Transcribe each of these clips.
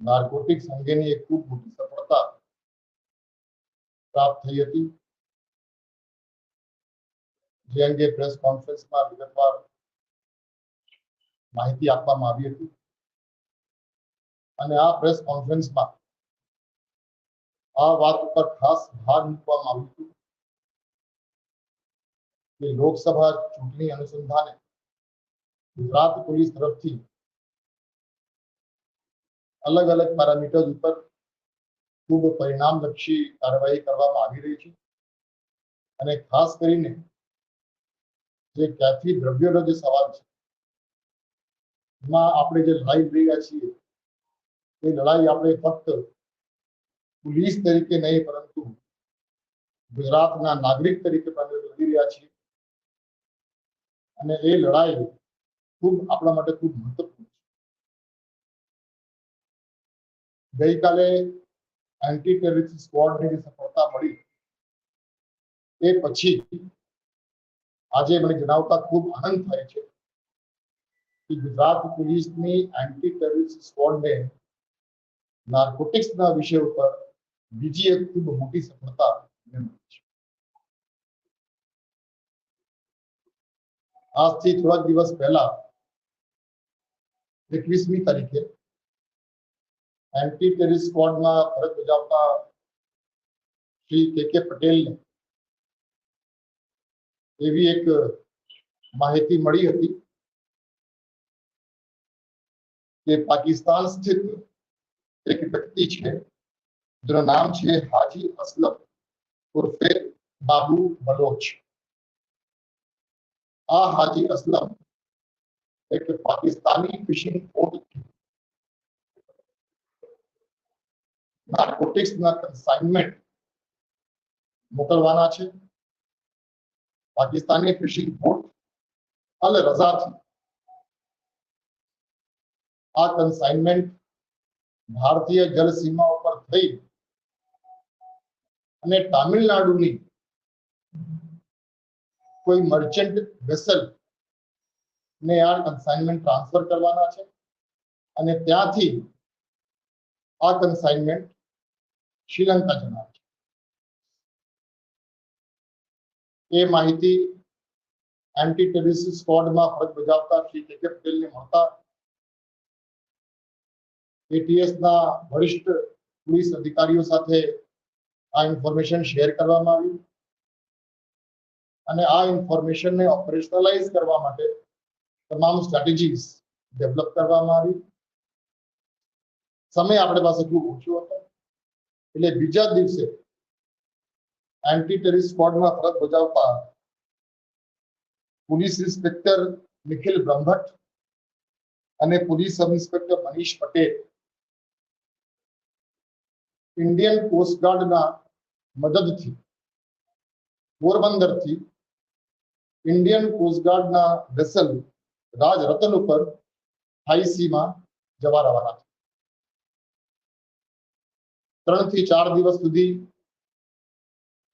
Narcotics અંગેની એક ખૂબ મોટી સફળતા પ્રાપ્ત થઈ હતી જે અંગે પ્રેસ કોન્ફરન્સમાં વિગતવાર માહિતી આપવામાં આવી હતી અને આ પ્રેસ કોન્ફરન્સમાં આ વાત ઉપર ખાસ ભાર મૂકવામાં આવ્યું હતું કે લોકસભા ચૂંટણી અનુસંધાને ગુજરાત પોલીસ તરફથી અલગ અલગ પેરામીટર્સ ઉપર ખૂબ પરિણામલક્ષી કાર્યવાહી કરવામાં આવી રહી છે. અને ખાસ કરીને જે ક્યાંથી દ્રવ્યોનો જે સવાલ છે, એમાં આપણે જે લડાઈ લડી રહ્યા છીએ, એ લડાઈ આપણે ફક્ત પોલીસ તરીકે નહીં, પરંતુ ગુજરાતના નાગરિક તરીકે પણ લડી રહ્યા છીએ. અને એ લડાઈ ખૂબ આપણા માટે ખૂબ મહત્વપૂર્ણ ગઈકાલે એન્ટી ટેરરિસ્ટ સ્ક્વોડની જે સફળતા મળી એ પછી આજે મને જણાવતા ખૂબ આનંદ થાય છે કે ગુજરાત પોલીસની એન્ટી ટેરરિસ્ટ સ્ક્વોડને નાર્કોટિક્સના વિષય ઉપર બીજી એક ખૂબ મોટી સફળતા મળી છે આજથી થોડાક દિવસ પહેલા એકવીસમી તારીખે એન્ટી ટેરરિસ્ટ સ્ક્વોડમાં ફરજ બજાવતા શ્રી કે કે પટેલને એવી એક માહિતી મળી હતી કે પાકિસ્તાન સ્થિત એક વ્યક્તિ છે જેનું નામ છે હાજી અસલમ ઉર્ફે બાબુ બલોચ આ હાજી અસલમ એક પાકિસ્તાની ફિશિંગ બોટ નાર્કોટિક્સના કન્સાઇનમેન્ટ મોકલવાના છે. પાકિસ્તાની ફિશિંગ બોટ અલ રઝાથી આ કન્સાઇનમેન્ટ ભારતીય જળ સીમા ઉપર થઈ અને તામિલનાડુની કોઈ મર્ચન્ટ વેસલ ને આ કન્સાઇનમેન્ટ ટ્રાન્સફર કરવાના છે. અને ત્યાંથી આ કન્સાઇનમેન્ટ શ્રીલંકા જણાવે છે એ માહિતી એન્ટી ટેરરિસ્ટ સ્કોડમાં ફરજ બજાવતા શ્રી કે પટેલને મળતા એટીએસના વરિષ્ઠ પોલીસ અધિકારીઓ સાથે આ ઇન્ફોર્મેશન શેર કરવામાં આવી અને આ ઇન્ફોર્મેશનને ઓપરેશનલાઇઝ કરવા માટે તમામ સ્ટ્રેટેજીસ ડેવલપ કરવામાં આવી. સમય આપણે પાસે ખૂબ ઓછો એટલે બીજા દિવસે એન્ટી ટેરિસ સ્ક્વોડમાં ફરજ બજાવતા પોલીસ ઇન્સ્પેક્ટર નિખિલ બ્રહ્મભટ્ટ અને police sub inspector Manish Patel Indian કોસ્ટગાર્ડના મદદથી, પોરબંદરથી ઇન્ડિયન કોસ્ટગાર્ડના વેસલ રાજ રતન ઉપર હાઈ સીમાં જવા રવાના છે ત્રણ થી ચાર દિવસ સુધી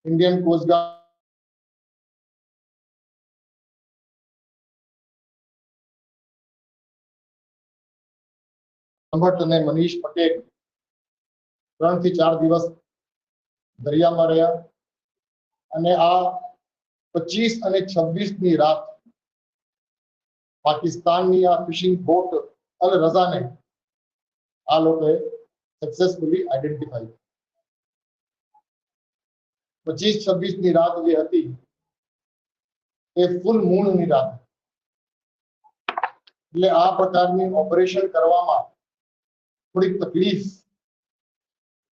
ઇન્ડિયન કોસ્ટગાર્ડ બ્રહ્મભટ્ટ અને મનીષ પટેલ ત્રણ થી ચાર દિવસ દરિયામાં રહ્યા અને આ પચીસ અને છવ્વીસ ની રાત પાકિસ્તાનની આ ફિશિંગ બોટ અલ રઝાને આ લોકોએ સક્સેસફુલી આઈડેન્ટિફાઈ પચીસ છવ્વીસ ની રાત જે હતી એ ફૂલ મૂન ની રાત એટલે આ પ્રકારની ઓપરેશન કરવામાં થોડીક તકલીફ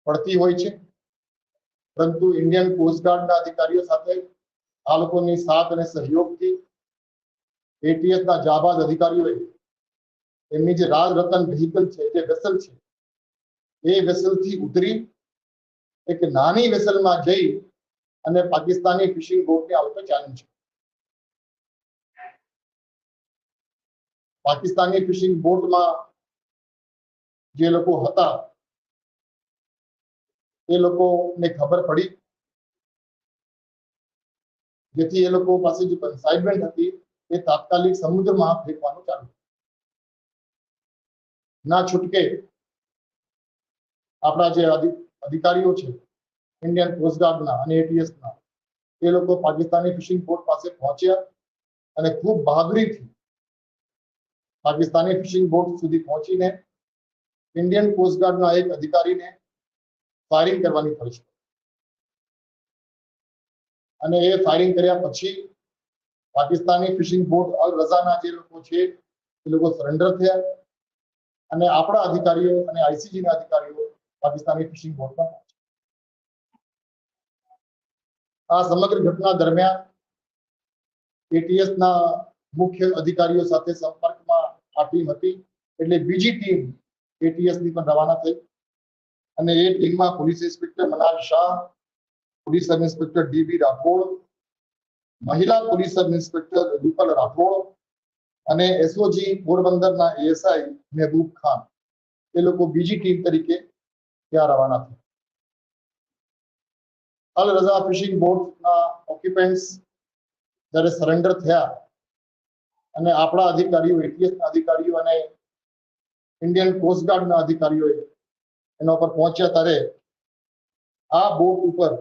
પડતી હોય છે પરંતુ ઇન્ડિયન કોસ્ટગાર્ડના અધિકારીઓ સાથે આ લોકોની સાથ અને સહયોગથી એટીએસ ના જાબાજ અધિકારીઓએ એમની જે રાજ રતન વ્હીકલ છે જે વેસલ છે એ વેસલથી ઉતરી એક નાની વેસલમાં જઈ અને પાકિસ્તાની ફિશિંગ બોટને આવતો ચાલ્યું છે. પાકિસ્તાની ફિશિંગ બોટમાં જે લોકો હતા, એ લોકોને ખબર પડી. જેથી એ લોકો પાસે જે કન્સાઇનમેન્ટ હતી, એ તાત્કાલિક સમુદ્રમાં ફેંકવાનું ચાલુ. ના છૂટકે આપણા જે અધિકારીઓ છે ઇન્ડિયન કોસ્ટગાર્ડના અને એટીએસના એ લોકો પાકિસ્તાની ફિશિંગ બોટ પાસે પહોંચ્યા અને ખૂબ બહાદુરીથી પાકિસ્તાની ફિશિંગ બોટ સુધી પહોંચીને ઇન્ડિયન કોસ્ટગાર્ડના એક અધિકારીને ફાયરિંગ કરવાની ફરજ અને એ ફાયરિંગ કર્યા પછી પાકિસ્તાની ફિશિંગ બોટ અલ રઝાના જે લોકો છે, એ લોકો સરેન્ડર થયા અને આપણા અધિકારીઓ અને આઈસીજીના અધિકારીઓ પાકિસ્તાની ફિશિંગ પહોંચ્યા. આ સમગ્ર ઘટના દરમિયાન એટીએસ મુખ્ય અધિકારીઓ સાથે સંપર્કમાં આ ટીમ હતી, એટલે બીજી ટીમ એટીએસ પણ રવાના થઈ અને એ ટીમમાં police inspector Manal Shah police sub inspector D B Rathod, મહિલા police sub inspector Rupal Rathod અને એસઓજી પોરબંદરના એએસઆઈ મહેબૂબ ખાન એ લોકો બીજી ટીમ તરીકે ત્યાં રવાના થયા? અલ રઝા ફિશિંગ બોટના ઓક્યુપન્ટ્સ જ્યારે સરેન્ડર થયા અને આપણા અધિકારીઓ એટીએસના અધિકારીઓ અને ઇન્ડિયન કોસ્ટગાર્ડના અધિકારીઓએ એના ઉપર પહોંચ્યા ત્યારે આ બોટ ઉપર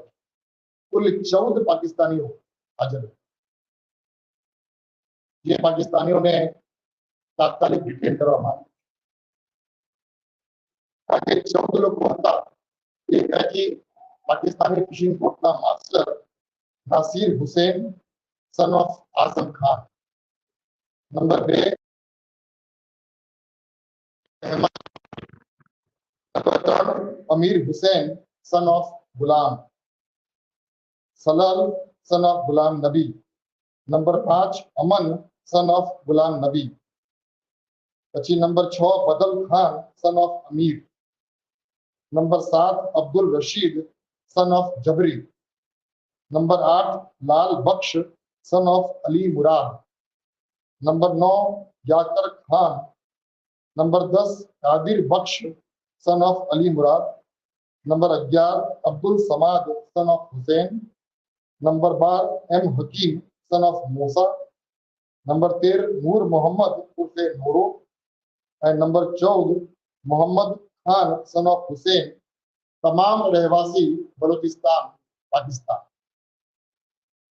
કુલ ચૌદ પાકિસ્તાનીઓ હાજર જે પાકિસ્તાનીઓને તાત્કાલિક ડિટેન કરવામાં આવ્યા. अखेर शब्द लोक म्हणतात एकाकी Pakistani fishing बोटला master Nasir Hussain son of Asam Khan number bay Amir Hussain son of Ghulam Salal son of Ghulam Nabi number पाँच अमन सन ऑफ़ गुलाम नबी पची नंबर छ Badal Khan son of Amir number सात, Abdul Rashid son of Jabri number आठ, Lal Bakhsh son of Ali Murad. Number now Yakar Khan. Number दस, Qadir Bakhsh son of Ali Murad. Number ग्यारह, Abdul Samad son of Hussain. Number bar M Hakim son of Musa. Number तेरह, नूर मोहम्मद, उर्फ़ Nooro. And number चौदह, Mohammad Khan son of Hussain તમામ રહેવાસી બલોચિસ્તાન પાકિસ્તાન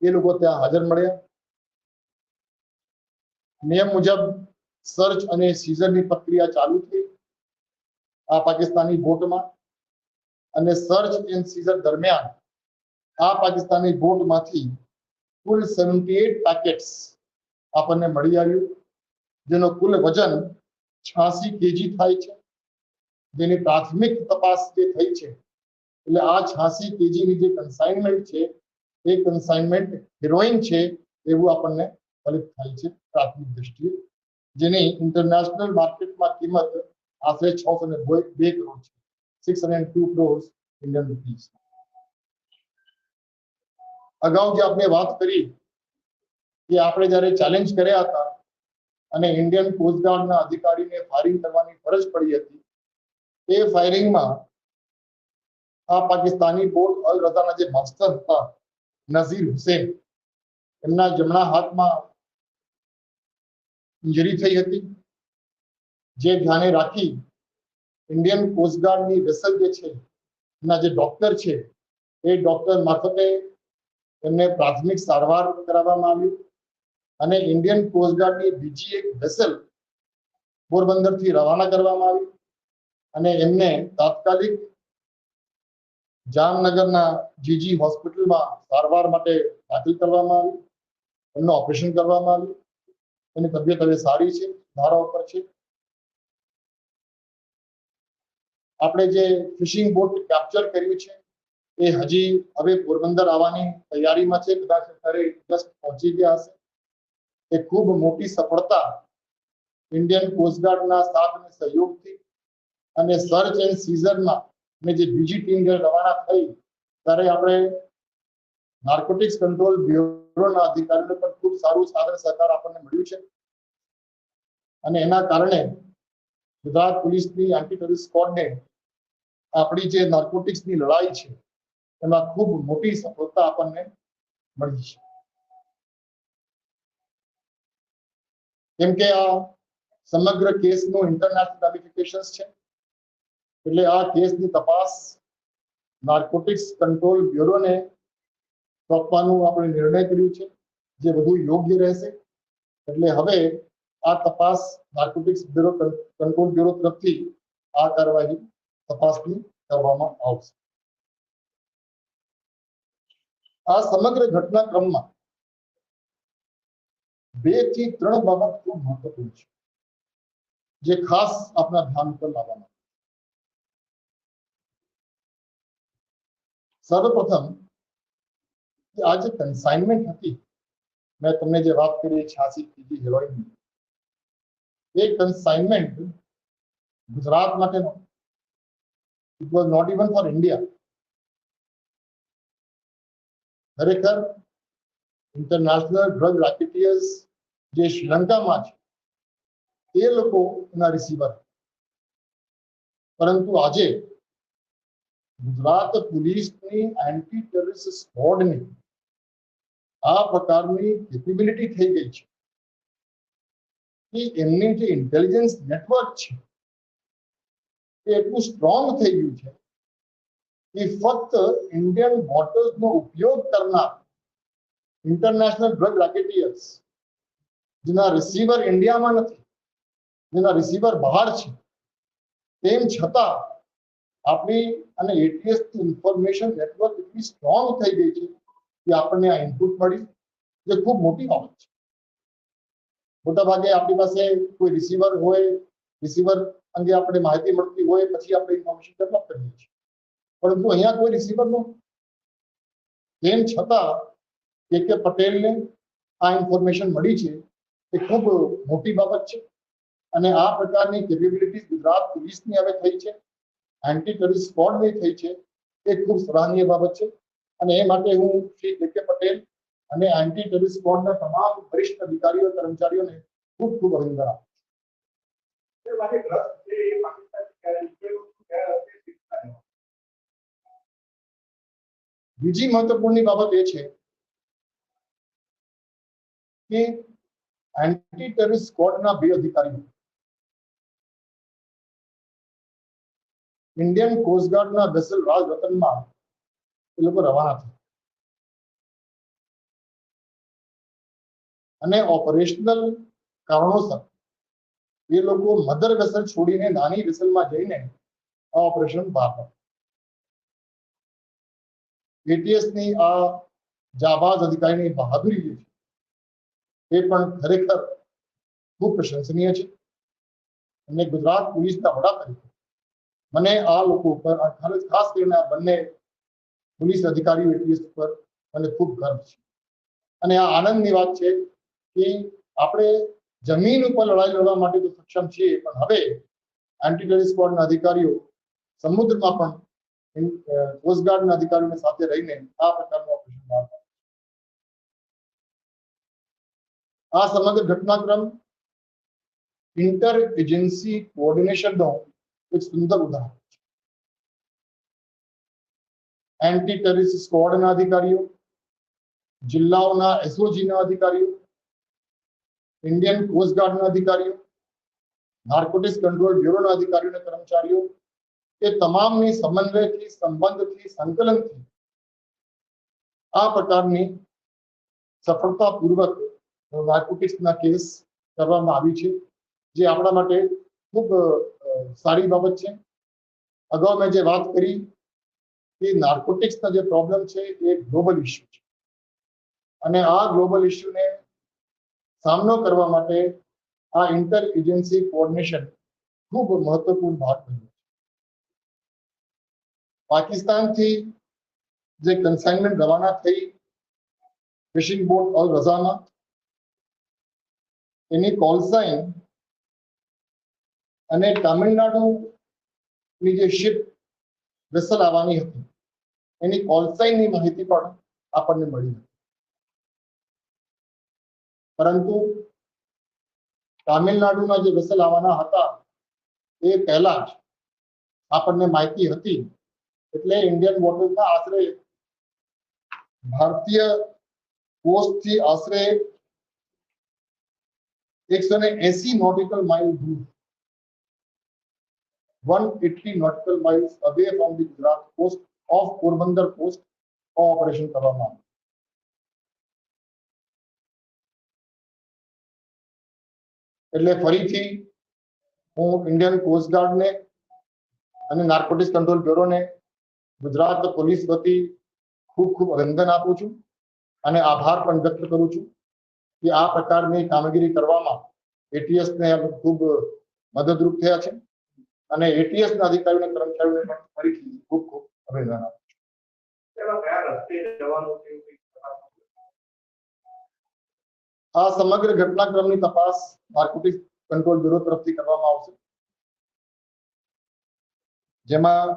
એ લોકો ત્યાં હાજર મળ્યા નિયમ મુજબ સર્ચ અને સીઝનની પ્રક્રિયા ચાલુ થઈ આ પાકિસ્તાની બોટમાં અને સર્ચ એન્ડ સીઝન દરમિયાન આ પાકિસ્તાની બોટમાંથી કુલ સેવન્ટી એટ પેકેટ્સ આપણને મળી આવ્યું જેનો કુલ વજન છ્યાસી કેજી થાય છે જેની પ્રાથમિક તપાસ જે થઈ છે, એટલે આ છ્યાસી કેજીની જે કન્સાઇનમેન્ટ છે, એ કન્સાઇનમેન્ટ હિરોઈન છે, એવું આપણને ફલિત થાય છે પ્રાથમિક દ્રષ્ટિએ. જેની ઇન્ટરનેશનલ માર્કેટમાં કિંમત આશરે છસો ને બે કરોડ છે. Six hundred two crore Indian rupees અગાઉ જે આપણે વાત કરી કે આપણે જ્યારે ચેલેન્જ કર્યા હતા અને ઇન્ડિયન કોસ્ટગાર્ડના અધિકારીને ફાયરિંગ કરવાની ફરજ પડી હતી એ ફાયરિંગમાં આ પાકિસ્તાની બોટ અલ રઝાના જે માસ્ટર હતા, નઝીર હુસેન, એમના જમણા હાથમાં ઇન્જરી થઈ હતી. જે ધ્યાને રાખી ઇન્ડિયન કોસ્ટગાર્ડની વેસલ જે છે એના જે ડોક્ટર છે, એ ડોક્ટર મારફતે એમને પ્રાથમિક સારવાર કરાવવામાં આવ્યું અને ઇન્ડિયન કોસ્ટગાર્ડની બીજી એક વેસલ પોરબંદરથી રવાના કરવામાં આવી. અને એમને તાત્કાલિક જામનગરના જીજી હોસ્પિટલમાં સારવાર માટે દાખલ કરવામાં આવી. એમનું ઓપરેશન કરવામાં આવ્યું. એની તબિયત હવે સારી છે, ધારા ઉપર છે. આપણે જે ફિશિંગ બોટ કેપ્ચર કર્યું છે, એ હજી હવે પોરબંદર આવવાની તૈયારીમાં છે. કદાચ અત્યારે જસ્ટ પહોંચી ગયા હશે. એ ખૂબ મોટી સફળતા ઇન્ડિયન કોસ્ટગાર્ડના સાથ અને સહયોગથી અને સર્ચ એન્ડ સીઝનમાં અમે જે બીજી ટીમ જ્યારે રવાના થઈ, ત્યારે આપણે નાર્કોટિક્સ કંટ્રોલ બ્યુરોના અધિકારીઓને પણ ખૂબ સારું સાધન સહકાર આપણને મળ્યું છે. અને એના કારણે ગુજરાત પોલીસની એન્ટી ટેરરિસ્ટ સ્કોડને આપણી જે નાર્કોટિક્સની લડાઈ છે, એમાં ખૂબ મોટી સફળતા આપણને મળી છે. કેમ કે આ સમગ્ર કેસનું ઇન્ટરનેશનલ રેમિફિકેશન્સ છે. એટલે આ કેસની તપાસ નાર્કોટિક્સ કંટ્રોલ બ્યુરોને સોંપવાનું આપણે નિર્ણય કર્યું છે જે વધુ યોગ્ય રહેશે એટલે હવે આ તપાસ નાર્કોટિક્સ બ્યુરો કંટ્રોલ બ્યુરો તરફથી આ કાર્યવાહી તપાસની કરવામાં આવશે આ સમગ્ર ઘટનાક્રમમાં બે થી ત્રણ બાબત ખૂબ મહત્વપૂર્ણ છે જે ખાસ આપણા ધ્યાન પર લાવવામાં સર્વપ્રથમ કે આ જે કન્સાઇનમેન્ટ હતી મેં તમને જે વાત કરી છ્યાસી કેજી હેરોઇન એ કન્સાઇનમેન્ટ ગુજરાત માટેનો it was not even for India ખરેખર ઇન્ટરનેશનલ ડ્રગ રેકેટિયર્સ જે શ્રીલંકામાં છે એ લોકો એના રિસીવર પરંતુ આજે ગુજરાત પોલીસની એન્ટી ટેરરિસ્ટ સ્ક્વોડની આ પ્રકારની કેપેબિલિટી થઈ ગઈ છે કે એમની જે ઇન્ટેલિજન્સ નેટવર્ક છે એ એટલું સ્ટ્રોંગ થઈ ગયું છે કે ફક્ત ઇન્ડિયન બોટર્સનો ઉપયોગ કરનાર ઇન્ટરનેશનલ ડ્રગ રેકેટિયર્સ જેના રિસીવર ઇન્ડિયામાં નથી જેના રિસીવર બહાર છે તેમ છતાં આપણી અને એટીએસ ઇન્ફોર્મેશન નેટવર્ક એટલી સ્ટ્રોંગ થઈ ગઈ છે કે આપણને આ ઇનપુટ મળી જે ખૂબ મોટી બાબત છે મોટા ભાગે આપણી પાસે કોઈ રિસીવર હોય રિસીવર અંગે આપણે માહિતી મળતી હોય પછી આપણે ઇન્ફોર્મેશન ડેવલપ કરીએ છીએ પરંતુ અહીંયા કોઈ રિસીવર નો તેમ છતાં કે કે પટેલને આ ઇન્ફોર્મેશન મળી છે એ ખૂબ મોટી બાબત છે અને આ પ્રકારની કેપેબિલિટીઝ ગુજરાત પોલીસની હવે થઈ છે એન્ટી ટેરરિસ્ટ સ્ક્વોડની થઈ છે. એ ખૂબ સરાહનીય બાબત છે. અને એ માટે હું શ્રી કે કે પટેલ અને એન્ટી ટેરરિસ્ટ તમામ વરિષ્ઠ અધિકારીઓ કર્મચારીઓને ખૂબ ખૂબ અભિનંદન આપું છે. બીજી મહત્વપૂર્ણ બાબત એ છે કે એન્ટી ટેરરિસ્ટ સ્કોડના બે અધિકારીઓ ઇન્ડિયન કોસ્ટગાર્ડના વેસલ રાજ રતનમાં એ લોકો રવાના થયા. અને ઓપરેશનલ કારણોસર એ લોકો મધર વેસલ છોડીને નાની વેસલમાં જઈને આ ઓપરેશન બહાર પાડ્યું. ATS ની આ જાબાઝ અધિકારીની બહાદુરી જે છે, એ પણ ખરેખર ખૂબ પ્રશંસનીય છે. અને ગુજરાત પોલીસના વડા તરીકે મને આ લોકો ઉપર ખાસ કરીને આ બંને પોલીસ અધિકારીઓ એટલીસ્ટ ઉપર મને ખૂબ ગર્વ છે. અને આ આનંદની વાત છે કે આપણે જમીન ઉપર લડાઈ લડવા માટે તો સક્ષમ છીએ, પણ હવે એન્ટી ટેરરિસ્ટ સ્કવોડના અધિકારીઓ સમુદ્રમાં પણ કોસ્ટગાર્ડના અધિકારીઓને સાથે રહીને આ પ્રકારનું ઓપરેશન બહાર આ સમગ્ર ઘટનાક્રમ ઇન્ટર એજન્સી કોઓર્ડિનેશનનો એક સુંદર ઉદાહરણ છે એન્ટી ટેરરિસ્ટ સ્ક્વોડના અધિકારીઓ જિલ્લાઓના એસઓજીના અધિકારીઓ ઇન્ડિયન કોસ્ટગાર્ડના અધિકારીઓ નાર્કોટિક્સ કંટ્રોલ બ્યુરોના અધિકારીઓ અને કર્મચારીઓ એ તમામની સમન્વયથી સંબંધથી સંકલનથી આ પ્રકારની સફળતાપૂર્વક નાર્કોટિક્સના કેસ કરવામાં આવી છે જે આપણા માટે ખૂબ સારી બાબત છે. અગાઉ મેં જે વાત કરી કે નાર્કોટિક્સનો જે પ્રોબ્લેમ છે એ ગ્લોબલ ઇસ્યુ છે. અને આ ગ્લોબલ ઇસ્યુને સામનો કરવા માટે આ ઇન્ટર એજન્સી કોઓર્ડિનેશન ખૂબ મહત્વપૂર્ણ ભાગ બન્યો છે. પાકિસ્તાનથી જે કન્સાઇનમેન્ટ રવાના થઈ ફિશિંગ બોટ અલ રઝામાં, એની કોલ સાઇન અને તામિલનાડુની જે શિપ વેસલ આવવાની હતી, એની કોલ સાઇનની માહિતી પણ આપણને મળી હતી. પરંતુ તામિલનાડુના જે વેસલ આવવાના હતા, એ પહેલા જ આપણને માહિતી હતી, એટલે ઇન્ડિયન વોટર્સના આશરે ભારતીય કોસ્ટથી આશરે એકસો ને એસી નોટિકલ માઇલ દૂર 180 nautical miles away from the Gujarat coast of Porbandar coast operation કરવામાં આવ્યું એટલે ફરીથી હું ઇન્ડિયન કોસ્ટગાર્ડને અને નાર્કોટિક્સ કંટ્રોલ બ્યુરોને ગુજરાત પોલીસ વતી ખૂબ ખૂબ અભિનંદન આપું છું અને આભાર પણ વ્યક્ત કરું છું કે આ પ્રકારની કામગીરી કરવામાં એટીએસ ને ખૂબ મદદરૂપ થયા છે. અને એટીએસ ના અધિકારીઓ અને કર્મચારીઓને પણ ફરીથી ખૂબ ખૂબ અભિનંદન આપું છું. આ સમગ્ર ઘટનાક્રમની તપાસ નાર્કોટિક્સ કંટ્રોલ બ્યુરો તરફથી કરવામાં આવશે. જેમાં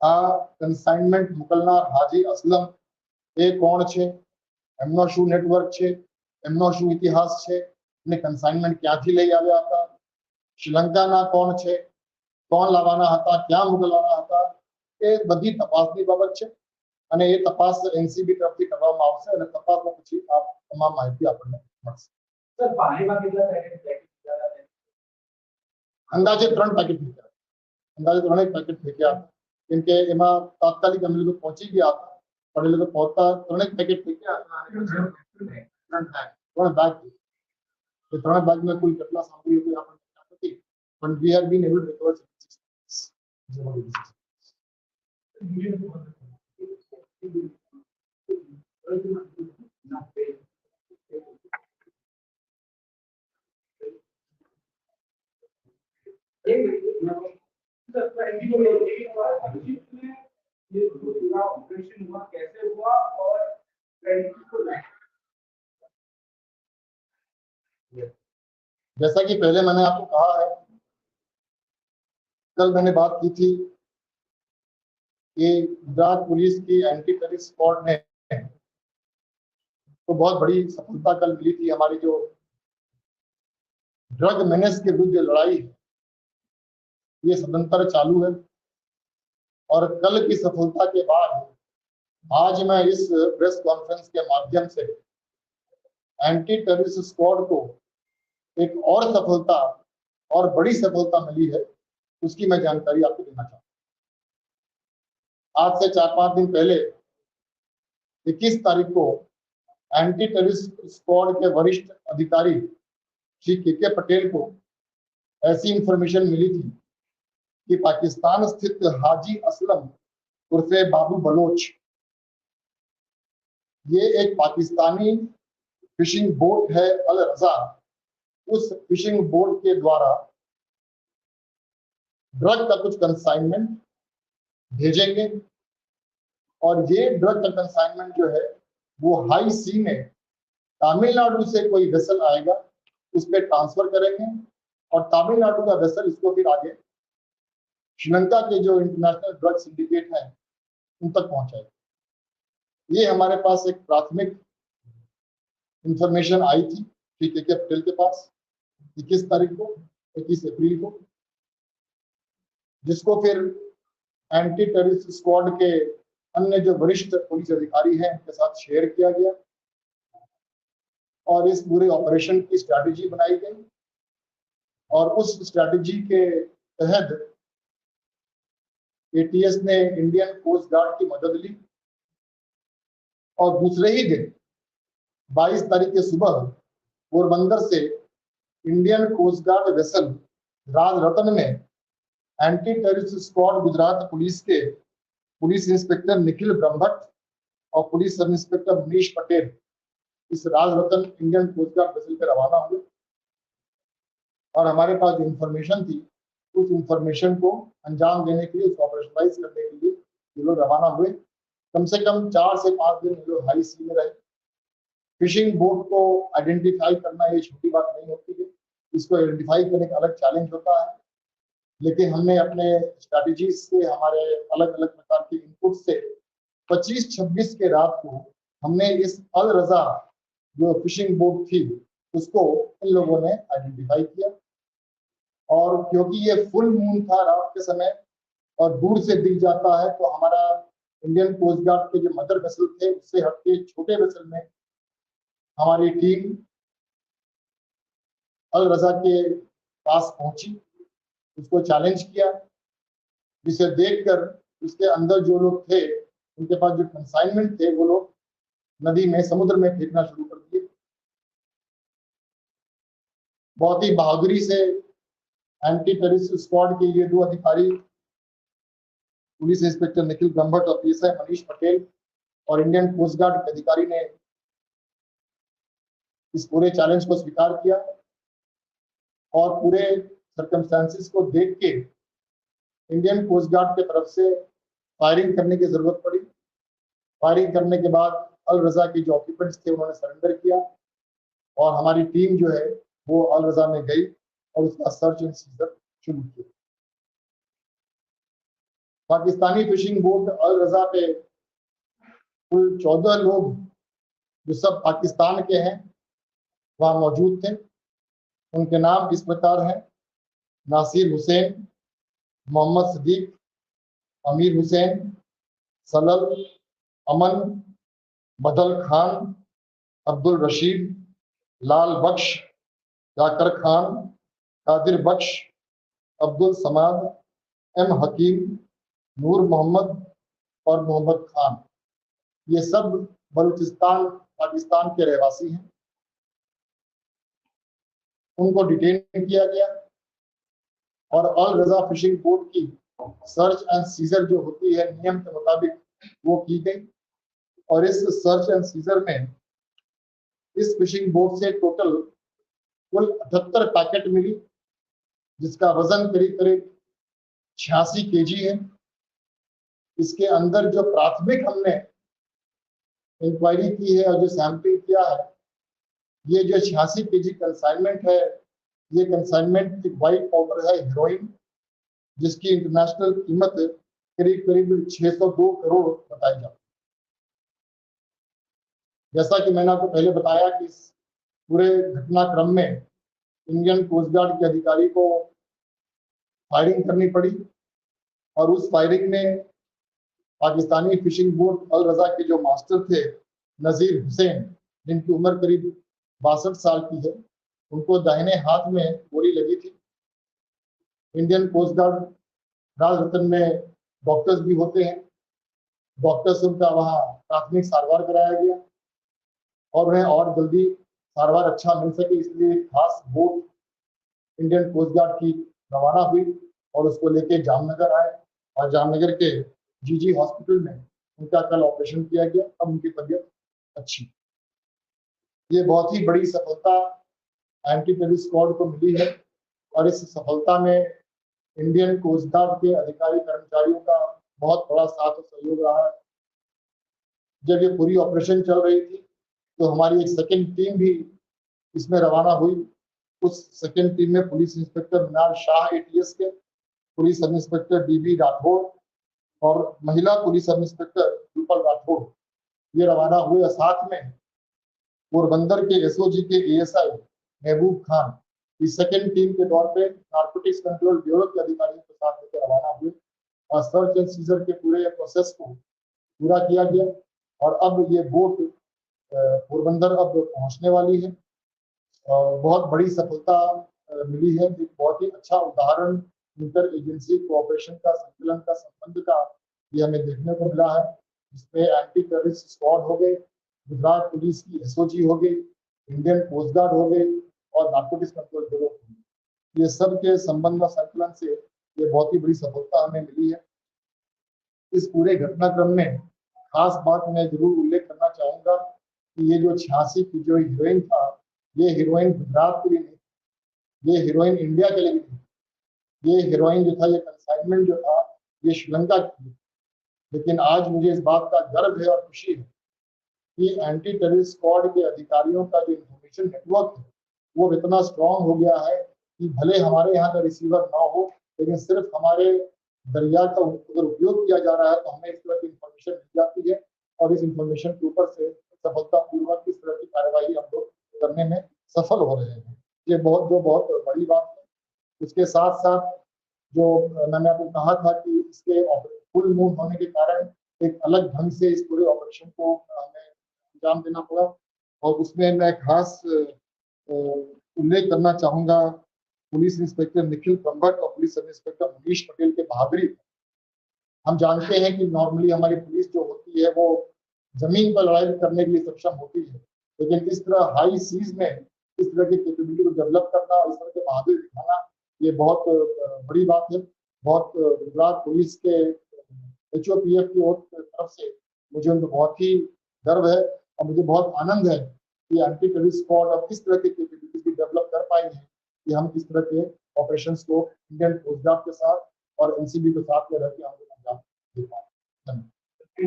આ કન્સાઇનમેન્ટ મોકલનાર હાજી અસલમ એ કોણ છે? એમનો શું નેટવર્ક છે? એમનો શું ઇતિહાસ છે? અને કન્સાઇનમેન્ટ ક્યાંથી લઈ આવ્યા હતા? શ્રીલંકાના કોણ છે? કોણ લાવવાના હતા ક્યાં મોકલવાના હતા એ બધી તપાસની બાબત છે. અને એ તપાસ એનસીબી તરફથી કરવામાં આવશે અને તપાસમાં પછી આ તમામ માહિતી આપણને મળશે. સર પાણીમાં કેટલા પેકેટ પેકેટ દીધા હતા? અંદાજે ત્રણ પેકેટ નીકળ્યા અંદાજે ત્રણેક પેકેટ નીકળ્યા હતા કેમ કે એમાં તાત્કાલિક અમે લોકો પહોંચી ગયા હતા. પણ એ લોકો પહોંચતા ત્રણેક પેકેટ નીકળ્યા હતા ત્રણ ત્રણ બેગ એ ત્રણ બેગમાં કુલ કેટલા સામગ્રી હતી આપણને નથી. પણ we have been able to recover operation हुआ कैसे हुआ और जैसा कि पहले मैंने आपको कहा है कल मैंने बात की थी कि गुजरात पुलिस की एंटी टेररिस्ट स्क्वाड ने तो बहुत बड़ी सफलता कल मिली थी। हमारी जो ड्रग मेनेस के विरुद्ध जो लड़ाई है, ये सदंतर चालू है और कल की सफलता के बाद आज मैं इस प्रेस कॉन्फ्रेंस के माध्यम से एंटी टेररिस्ट स्क्वाड को एक और सफलता और बड़ी सफलता मिली है। उसकी मैं जानकारी आपको देना चाहता हूँ आज से चार पाँच दिन पहले 21 तारीख को एंटी टेररिस्ट स्क्वाड के वरिष्ठ अधिकारी श्री के के पटेल को ऐसी इंफॉर्मेशन मिली थी कि पाकिस्तान स्थित हाजी असलम उर्फे बाबू बलोच, ये एक पाकिस्तानी फिशिंग बोट है अल रजा। उस फिशिंग बोट के द्वारा ड्रग का कुछ कंसाइनमेंट भेजेंगे। और ये ड्रग का कंसाइनमेंट जो है, वो हाई सी में तमिलनाडु से कोई वेसल आएगा, उस पर ट्रांसफ़र करेंगे। और तमिलनाडु का वेसल इसको फिर आगे श्रीलंका के जो इंटरनेशनल ड्रग सिंडिकेट हैं, उन तक पहुंचाएगा। ये हमारे पास एक प्राथमिक इंफॉर्मेशन आई थी श्री के के पटेल के पास, इक्कीस तारीख को, इक्कीस अप्रैल को। जिसको फिर एंटी टेररिस्ट स्क्वाड के अन्य जो वरिष्ठ पुलिस अधिकारी हैं, उनके साथ शेयर किया गया। और इस पूरे ऑपरेशन की स्ट्रैटेजी बनाई गई। और उस स्ट्रैटेजी के तहत एटीएस ने इंडियन कोस्ट गार्ड की मदद ली। और दूसरे ही दिन 22 तारीख के सुबह, पोरबंदर से Indian coast guard vessel Raj Ratan में anti terrorist squad Gujarat police के पुलिस इंस्पेक्टर निखिल ब्रह्मभट्ट और police sub inspector Manish Patel. इस Raj Ratan Indian coast guard vessel पे रवाना हुए। और हमारे पास जो इंफॉर्मेशन थी, उस इंफॉर्मेशन को अंजाम देने के लिए, उसको ऑपरेशनलाइज करने के लिए ये लोग रवाना हुए। कम से कम चार से पाँच दिन ये लोग हाई सी में रहे। फिशिंग बोट को आइडेंटिफाई करना ये छोटी बात नहीं होती है। इसको आइडेंटिफाई करने का अलग चैलेंज होता है। लेकिन हमने अपने स्ट्रैटेजी से, हमारे अलग अलग प्रकार के इनपुट से 25-26 के रात को हमने इस अल रजा जो फिशिंग बोट थी, उसको इन लोगों ने आइडेंटिफाई किया। और क्योंकि ये फुल मून था रात के समय और दूर से दिख जाता है तो हमारा इंडियन कोस्ट गार्ड के जो मदर वेसल थे, उससे हटके छोटे वेसल में हमारी टीम अल रजा के पास पहुँची। उसको चैलेंज किया। जिसे देखकर उसके अंदर जो लोग थे, उनके पास जो कंसाइनमेंट थे, वो लोग नदी में, समुद्र में फेंकना शुरू कर दिए। बहुत ही बहादुरी से एंटी टेररिस्ट स्क्वाड के ये दो अधिकारी, पुलिस इंस्पेक्टर निखिल ब्रह्मट और पीएसआई मनीष पटेल और इंडियन कोस्ट गार्ड के अधिकारी ने इस पूरे चैलेंज को स्वीकार किया और पूरे सर्कमस्टांसिस को देख के इंडियन कोस्ट गार्ड के तरफ़ से फायरिंग करने की ज़रूरत पड़ी। फायरिंग करने के बाद अल रजा के जो ऑक्यूपेंट्स थे, उन्होंने सरेंडर किया और हमारी टीम जो है, वो अल रजा में गई और उसका सर्च एंड सीजर शुरू किया। पाकिस्तानी फिशिंग बोट अल रजा पे कुल चौदह लोग जो सब पाकिस्तान के हैं, वहाँ मौजूद थे। उनके नाम इस प्रकार हैं। नासिर हुसैन, मोहम्मद सदीक अमीर हुसैन, सलल, अमन, बदल खान, अब्दुल रशीद, लाल बख्श, जाकर खान, कादिर बख्श, अब्दुल समाद, एम हकीम, नूर मोहम्मद और मोहम्मद खान। ये सब बलूचिस्तान, पाकिस्तान के रहवासी हैं। उनको डिटेन किया गया। और अल रजा फिशिंग बोट की सर्च एंड सीजर जो होती है, नियम के मुताबिक वो की गई। और इस सर्च एंड सीजर में इस फिशिंग बोट से टोटल कुल अठहत्तर पैकेट मिली, जिसका वज़न करीब करीब छियासी केजी है। इसके अंदर जो प्राथमिक हमने इंक्वायरी की है और जो सैंपलिंग किया है, ये जो छियासी के जी कंसाइनमेंट है ये कंसाइनमेंट एक वाइट पाउडर है हीरोइन जिसकी इंटरनेशनल कीमत करीब करीब 602 करोड़ बताई जाती जैसा कि मैंने आपको पहले बताया कि इस पूरे घटनाक्रम में इंडियन कोस्ट गार्ड के अधिकारी को फायरिंग करनी पड़ी और उस फायरिंग में पाकिस्तानी फिशिंग बोट अल रजा के जो मास्टर थे, नजीर हुसैन, जिनकी उम्र करीब बासठ साल की है उनको दाहिने हाथ में गोली लगी थी। Indian coast guard Raj Ratan में डॉक्टर्स भी होते हैं। डॉक्टर्स उनका वहाँ प्राथमिक सारवार कराया गया और उन्हें और जल्दी सारवार अच्छा मिल सके, इसलिए खास बोट इंडियन कोस्ट गार्ड की रवाना हुई और उसको लेके जामनगर आए और जामनगर के जीजी हॉस्पिटल में उनका कल ऑपरेशन किया गया। अब उनकी तबीयत अच्छी। ये बहुत ही बड़ी सफलता एंटी टेररिस्ट स्क्वाड को मिली है और इस सफलता में इंडियन कोस्ट गार्ड के अधिकारी, कर्मचारियों का बहुत बड़ा साथ और सहयोग रहा है। जब ये पूरी ऑपरेशन चल रही थी तो हमारी एक सेकेंड टीम भी इसमें रवाना हुई। उस सेकेंड टीम में police inspector Minar Shah ATS के, police sub inspector DB Rathod और महिला police sub inspector Rupal Rathore ये रवाना हुए। साथ में पोरबंदर के एसओजी के एएसआई महबूब खान। इस सेकेंड टीम के तौर पे नार्कोटिक्स कंट्रोल ब्यूरो के अधिकारियों के साथ लेकर रवाना हुए और सर्च एंड सीजर के पूरे प्रोसेस को पूरा किया गया और अब ये बोट पोरबंदर अब पहुँचने वाली है। बहुत बड़ी सफलता मिली है। एक बहुत ही अच्छा उदाहरण इंटर एजेंसी कोऑपरेशन का संकलन का, संबंध का ये हमें देखने को मिला है। जिसमें एंटी टेररिस्ट स्क्वाड हो गए, गुजरात पुलिस की एसओजी हो गई इंडियन कोस्ट गार्ड हो गई और नार्कोटिक्स कंट्रोल ब्यूरो ये सब के संबंध संकलन से ये बहुत ही बड़ी सफलता हमें मिली है। इस पूरे घटनाक्रम में खास बात मैं ज़रूर उल्लेख करना चाहूँगा कि ये जो छियासी की जो हीरोइन था, ये हीरोइन गुजरात के लिए नहीं, ये हीरोइन इंडिया के लिए भी नहीं। ये हीरोइन जो था, ये कंसाइनमेंट जो था, ये श्रीलंका की लेकिन आज मुझे इस बात का गर्व है और खुशी है कि एंटी टेररिस्ट स्क्वाड के अधिकारियों का जो इंफॉर्मेशन नेटवर्क है वो इतना स्ट्रांग हो गया है कि भले हमारे यहाँ का रिसीवर ना हो, लेकिन सिर्फ़ हमारे दरिया का अगर उपयोग किया जा रहा है तो हमें इस तरह की इंफॉर्मेशन मिल जाती है और इस इंफॉर्मेशन के ऊपर से सफलतापूर्वक इस तरह की कार्यवाही हम लोग करने में सफल हो रहे हैं। ये बहुत, जो बहुत बड़ी बात है। इसके साथ साथ जो मैंने आपको कहा था कि इसके फुल मूव होने के कारण एक अलग ढंग से इस पूरे ऑपरेशन को हमें अंजाम देना पड़ा और उसमें मैं खास उल्लेख करना चाहूँगा, पुलिस इंस्पेक्टर निखिल ब्रह्मट और police sub inspector Manish Patel के बहादुरी हम जानते हैं कि नॉर्मली हमारी पुलिस जो होती है, वो ज़मीन पर लड़ाई करने के लिए सक्षम होती है, लेकिन इस तरह हाई सीज में इस तरह की कैपेबिलिटी को डेवलप करना और इस तरह के बहादुरी दिखाना, ये बहुत बड़ी बात है। बहुत गुजरात पुलिस के एच ओ पी एफ़ की ओर तरफ़ से मुझे उनको बहुत ही गर्व है और मुझे बहुत आनंद है कि एंटी टेररिस्ट स्क्वाड अब इस तरह की कैपेबिलिटीज भी डेवलप कर पाई है कि हम इस तरह के ऑपरेशन को इंडियन कोस्ट गार्ड के साथ और एनसीबी के साथ में रह के हम लोग अंजाम दे पाए। के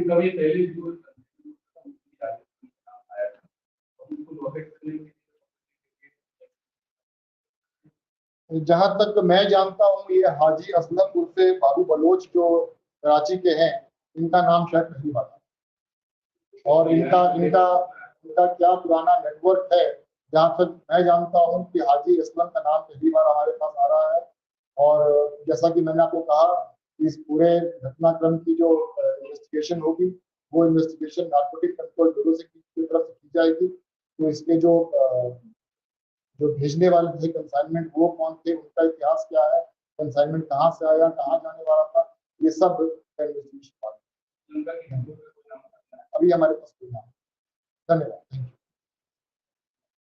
लिए जहाँ तक मैं जानता हूँ ये हाजी असलम उर्फे बाबू बलोच जो कराची के हैं इनका नाम शायद नहीं पता और इनका इनका इनका क्या पुराना नेटवर्क है? जहाँ तक मैं जानता हूँ कि हाजी असलम का नाम पहली बार हमारे पास आ रहा है। और जैसा कि मैंने आपको कहा, इस पूरे घटनाक्रम की जो इन्वेस्टिगेशन होगी, वो इन्वेस्टिगेशन नार्कोटिक कंट्रोल ब्यूरो से की तरफ़ से की जाएगी। तो इसके जो जो भेजने वाले थे कंसाइनमेंट वो कौन थे? उनका इतिहास क्या है? कंसाइनमेंट कहाँ से आया? कहाँ जाने वाला था? ये सब इन्वेस्टिगेशन उनका अभी हमारे पास कोई नाम Dale.